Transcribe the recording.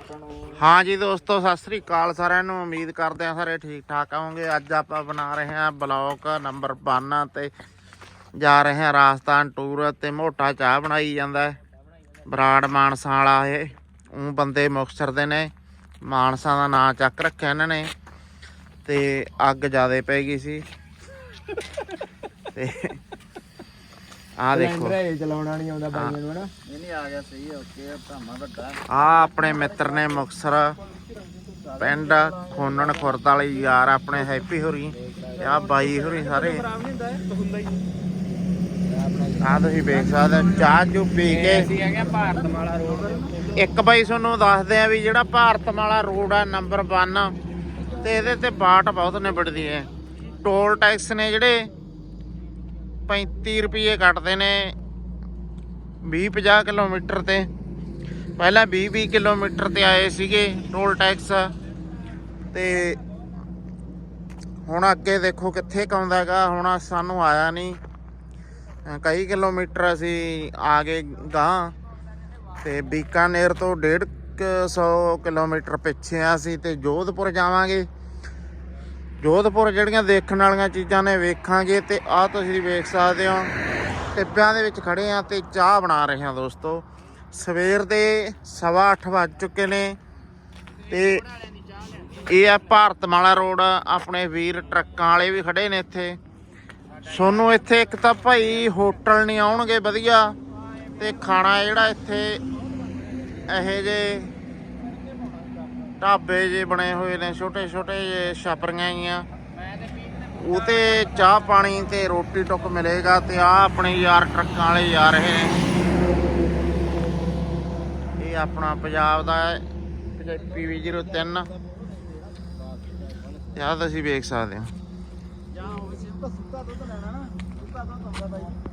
ਆਪਾਂ ਹਾਂ ਜੀ ਦੋਸਤੋ, ਸਤਿ ਸ੍ਰੀ ਅਕਾਲ ਸਾਰਿਆਂ ਨੂੰ। ਉਮੀਦ ਕਰਦੇ ਆ ਸਾਰੇ ਠੀਕ ਠਾਕ ਆਉਂਗੇ ਅੱਜ ਆਪਾਂ ਬਣਾ ਰਹੇ ਹਾਂ ਬਲੌਕ ਨੰਬਰ 1 ਤੇ ਜਾ ਰਹੇ ਹਾਂ ਰਾਜਸਥਾਨ ਟੂਰ ਤੇ ਮੋਟਾ ਚਾਹ ਬਣਾਈ ਜਾਂਦਾ ਬਰਾੜ ਮਾਨਸਾ ਵਾਲਾ ਇਹ ਉਹ ਬੰਦੇ ਮੁਕਤਸਰ ਦੇ ਨੇ। ਮਾਨਸਾ ਦਾ ਨਾਂ ਚੱਕ ਰੱਖਿਆ ਇਹਨਾਂ ਨੇ ਤੇ ਅੱਗ ਜ਼ਿਆਦੇ ਪੈ ਗਈ ਸੀ। ਤੇ ਆਹ ਦੇਖੋ। ਸਿਲੰਡਰ ਚਲਾਉਣਾ ਨਹੀਂ ਆਉਂਦਾ ਬਾਈਆਂ ਨੂੰ ਹਨਾ? ਨਹੀਂ ਨਹੀਂ ਆ ਗਿਆ ਸਹੀ ਓਕੇ ਭਾਮਾ ਵੱਡਾ। ਆ ਆਪਣੇ ਮਿੱਤਰ ਨੇ ਮੁਕਤਸਰ ਪਿੰਡ ਖੋਨਣ ਖੁਰਦ ਵਾਲੇ ਯਾਰ ਆਪਣੇ ਹੈਪੀ ਹੋਰੀ ਆ ਬਾਈ ਹੋਰੀ ਸਾਰੇ। ਇਹ ਆ ਤੁਸੀਂ ਵੇਖ ਸਕਦੇ ਚਾਹ ਚੂ ਪੀ ਕੇ। ਅਸੀਂ ਹੈਗੇ ਆ ਭਾਰਤ ਮਾਲਾ ਰੋਡ ਇੱਕ ਬਾਈ ਤੁਹਾਨੂੰ ਦੱਸਦੇ ਆ ਵੀ ਜਿਹੜਾ ਭਾਰਤ ਮਾਲਾ ਰੋਡ ਆ ਨੰਬਰ 1 ਤੇ ਇਹਦੇ ਤੇ ਬਾਟ ਬਹੁਤ ਨਿਬੜਦੀ ਹੈ। ਟੋਲ ਟੈਕਸ ਨੇ ਜਿਹੜੇ 35 ਰੁਪਏ ਕੱਟਦੇ ਨੇ 20 50 ਕਿਲੋਮੀਟਰ ਤੇ। ਪਹਿਲਾਂ 20 20 ਕਿਲੋਮੀਟਰ ਤੇ ਆਏ ਸੀਗੇ ਟੋਲ ਟੈਕਸ। ਤੇ ਹੁਣ ਅੱਗੇ ਦੇਖੋ ਕਿੱਥੇ ਕਾਉਂਦਾ ਹੈਗਾ ਹੁਣ ਸਾਨੂੰ ਆਇਆ ਨਹੀਂ। ਕਈ ਕਿਲੋਮੀਟਰ ਅਸੀਂ ਆ ਗਏ ਗਾਂ ਤੇ ਬੀਕਾਨੇਰ ਤੋਂ 150 ਕਿਲੋਮੀਟਰ ਪਿੱਛੇ ਆ ਅਸੀਂ ਤੇ ਜੋਧਪੁਰ ਜਾਵਾਂਗੇ। ਜੋਧਪੁਰ ਜਿਹੜੀਆਂ ਦੇਖਣ ਵਾਲੀਆਂ ਚੀਜ਼ਾਂ ਨੇ ਵੇਖਾਂਗੇ ਤੇ ਆਹ ਤੁਸੀਂ ਵੇਖ ਸਕਦੇ ਹੋ। ਟਿੱਬਿਆਂ ਦੇ ਵਿੱਚ ਖੜੇ ਆ ਤੇ ਚਾਹ ਬਣਾ ਰਹੇ ਹਾਂ ਦੋਸਤੋ। ਸਵੇਰ ਦੇ 8:30 ਵੱਜ ਚੁੱਕੇ ਨੇ ਤੇ ਇਹ ਆ ਭਾਰਤਮਾਲਾ ਰੋਡ, ਆਪਣੇ ਵੀਰ ਟਰੱਕਾਂ ਵਾਲੇ ਵੀ ਖੜੇ ਨੇ ਇੱਥੇ। ਸੋਨੂੰ ਇੱਥੇ ਇੱਕ ਤਾਂ ਭਾਈ ਹੋਟਲ ਨਹੀਂ ਆਉਣਗੇ, ਵਧੀਆ। ਤੇ ਖਾਣਾ ਜਿਹੜਾ ਇੱਥੇ ਇਹੋ ਜੇ ਢਾਬੇ ਜੇ ਬਣੇ ਹੋਏ ਨੇ ਛੋਟੇ ਛੋਟੇ ਜੇ ਛਪਰੀਆਂ ਜੀਆਂ ਉਹ ਤੇ ਚਾਹ ਪਾਣੀ ਤੇ ਰੋਟੀ ਟੁੱਕ ਮਿਲੇਗਾ ਤੇ ਆ ਆਪਣੇ ਯਾਰ ਟਰੱਕਾਂ ਵਾਲੇ ਜਾ ਰਹੇ ਨੇ। ਇਹ ਆਪਣਾ ਪੰਜਾਬ ਦਾ ਪੀਵੀ03 ਤੇ ਆ ਤੁਸੀਂ ਵੇਖ ਸਕਦੇ ਹੋ। ਜਾਂ ਉਹ ਸਿੱਧਾ ਸੁੱਕਾ ਦੁੱਧ ਲੈਣਾ ਨਾ ਸੁੱਕਾ ਦੁੱਧ ਹੁੰਦਾ ਬਾਈ।